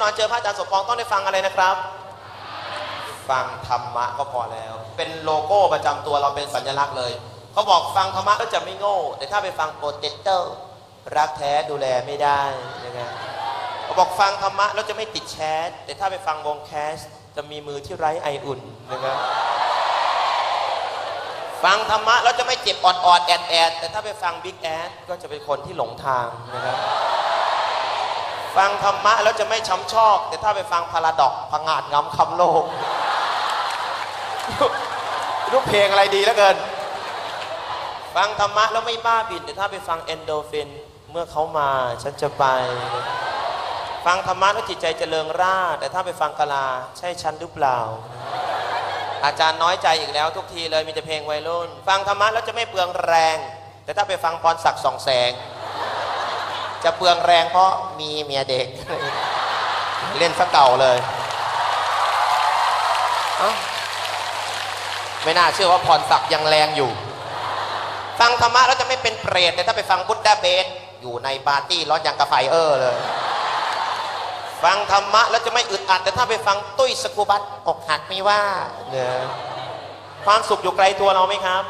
นอนเจอพระอาจารย์สมปองต้องได้ฟังอะไรนะครับ ฟังธรรมะก็พอแล้ว เป็นโลโก้ประจำตัวเราเป็นสัญลักษณ์เลยเขาบอกฟังธรรมะก็จะไม่โง่ แต่ถ้าไปฟังโปรเตเตอร์รักแท้ดูแลไม่ได้นะครับเขาบอกฟังธรรมะแล้วจะไม่ติดแชทแต่ถ้าไปฟังวงแคสจะมีมือที่ไร้ไออุ่นนะครับฟังธรรมะแล้วจะไม่เจ็บออดๆแอดแอดแต่ถ้าไปฟังบิ๊กแอดก็จะเป็นคนที่หลงทางนะครับ ฟังธรรมะแล้วจะไม่ช้ำชอก แต่ถ้าไปฟังพาราดอกพังงาดงำคำโลกรูปเพลงอะไรดีแล้วเกิน ฟังธรรมะแล้วไม่บ้าบิน แต่ถ้าไปฟังเอนโดฟิน เมื่อเขามาฉันจะไป ฟังธรรมะแล้วจิตใจเจริญร่า แต่ถ้าไปฟังกลา ใช่ฉันหรือเปล่า อาจารย์น้อยใจอีกแล้ว ทุกทีเลยมีแต่เพลงวัยรุ่น ฟังธรรมะแล้วจะไม่เปลืองแรง แต่ถ้าไปฟังพรศักดิ์สองแสง จะเปลืองแรงเพราะมีเมียเด็ก เล่นซะเก่าเลยเอไม่น่าเชื่อว่าพรศักดิ์ยังแรงอยู่ ฟังธรรมะแล้วจะไม่เป็นเปรตแต่ถ้าไปฟังบุตดาเบสอยู่ในปาร์ตี้ร้อนอย่างกระไฟเออเลย ฟังธรรมะแล้วจะไม่อึดอัดแต่ถ้าไปฟังตุ้ยสกูบัตอกหักไม่ว่าเนี่ยความสุขอยู่ไกลตัวเราไหมครับ